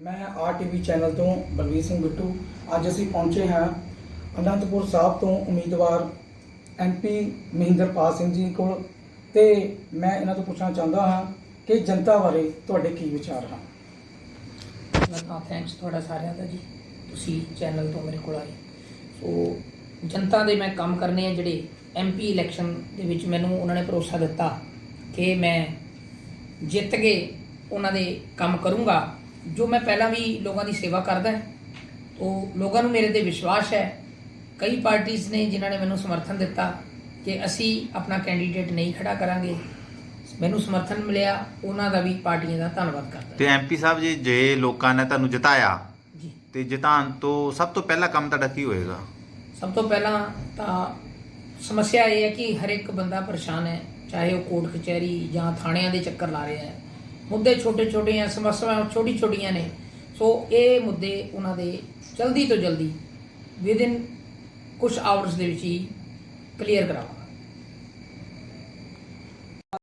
ਮੈਂ R ਆਰਟੀਵੀ channel ਤੋਂ ਬਲਵੀਰ ਸਿੰਘ ਬਿੱਟੂ। ਅੱਜ ਅਸੀਂ ਪਹੁੰਚੇ ਹਾਂ ਅਨੰਦਪੁਰ ਸਾਹਿਬ ਤੋਂ ਉਮੀਦਵਾਰ ਐਮਪੀ ਮਹਿੰਦਰਪਾਲ ਸਿੰਘ ਜੀ ਕੋਲ। ਤੇ ਮੈਂ ਇਹਨਾਂ ਤੋਂ ਪੁੱਛਣਾ ਚਾਹੁੰਦਾ ਹਾਂ ਕਿ ਜਨਤਾ ਬਾਰੇ ਤੁਹਾਡੇ ਕੀ ਵਿਚਾਰ ਹਨ? ਹਾਂ ਥੈਂਕਸ ਤੁਹਾਡਾ ਸਾਰਿਆਂ ਦਾ ਜੀ। ਤੁਸੀਂ ਚੈਨਲ ਤੋਂ ਮੇਰੇ ਕੋਲ ਆਏ। ਸੋ ਜਨਤਾ ਦੇ ਮੈਂ ਕੰਮ ਕਰਨੇ ਆ ਜਿਹੜੇ ਐਮਪੀ ਇਲੈਕਸ਼ਨ ਦੇ ਵਿੱਚ ਮੈਨੂੰ ਉਹਨਾਂ ਨੇ ਭਰੋਸਾ ਦਿੱਤਾ ਕਿ ਮੈਂ ਜਿੱਤ ਕੇ ਉਹਨਾਂ ਦੇ ਕੰਮ ਕਰੂੰਗਾ। ਜੋ ਮੈਂ ਪਹਿਲਾਂ ਵੀ ਲੋਕਾਂ ਦੀ ਸੇਵਾ ਕਰਦਾ ਹੈ। ਉਹ ਲੋਕਾਂ ਨੂੰ ਮੇਰੇ ਤੇ ਵਿਸ਼ਵਾਸ ਹੈ। ਕਈ ਪਾਰਟੀਆਂ ਨੇ ਜਿਨ੍ਹਾਂ ਨੇ ਮੈਨੂੰ ਸਮਰਥਨ ਦਿੱਤਾ ਕਿ ਅਸੀਂ ਆਪਣਾ ਕੈਂਡੀਡੇਟ ਨਹੀਂ ਖੜਾ ਕਰਾਂਗੇ। ਮੈਨੂੰ ਸਮਰਥਨ ਮਿਲਿਆ ਉਹਨਾਂ ਦਾ ਵੀ ਪਾਰਟੀਆਂ ਦਾ ਧੰਨਵਾਦ ਕਰਦਾ ਤੇ ਐਮਪੀ ਸਾਹਿਬ ਜੀ ਜੇ ਲੋਕਾਂ ਨੇ ਤੁਹਾਨੂੰ ਜਿਤਾਇਆ ਜੀ। ਤੇ ਜਿਤਾਉਣ ਤੋਂ ਸਭ ਤੋਂ ਪਹਿਲਾ ਕੰਮ ਤੁਹਾਡਾ ਕੀ ਹੋਏਗਾ? ਸਭ ਤੋਂ ਪਹਿਲਾਂ ਤਾਂ ਸਮੱਸਿਆ ਇਹ ਹੈ ਕਿ ਹਰ ਇੱਕ ਬੰਦਾ ਪਰੇਸ਼ਾਨ ਹੈ ਚਾਹੇ ਉਹ ਕੋਰਟ ਕਚਹਿਰੀ ਜਾਂ ਥਾਣਿਆਂ ਦੇ ਚੱਕਰ ਲਾ ਰਿਹਾ ਹੈ। ਮੁੱਦੇ ਛੋਟੇ ਛੋਟੇ ਆ, ਸਮੱਸਿਆਵਾਂ ਛੋਟੀ ਛੋਟੀਆਂ ਨੇ। ਸੋ ਇਹ ਮੁੱਦੇ ਉਹਨਾਂ ਦੇ ਜਲਦੀ ਤੋਂ ਜਲਦੀ ਵਿਦਿਨ ਕੁਝ ਆਵਰਸ ਦੇ ਵਿੱਚ ਹੀ ਕਲੀਅਰ ਕਰਾਵਾਂਗਾ।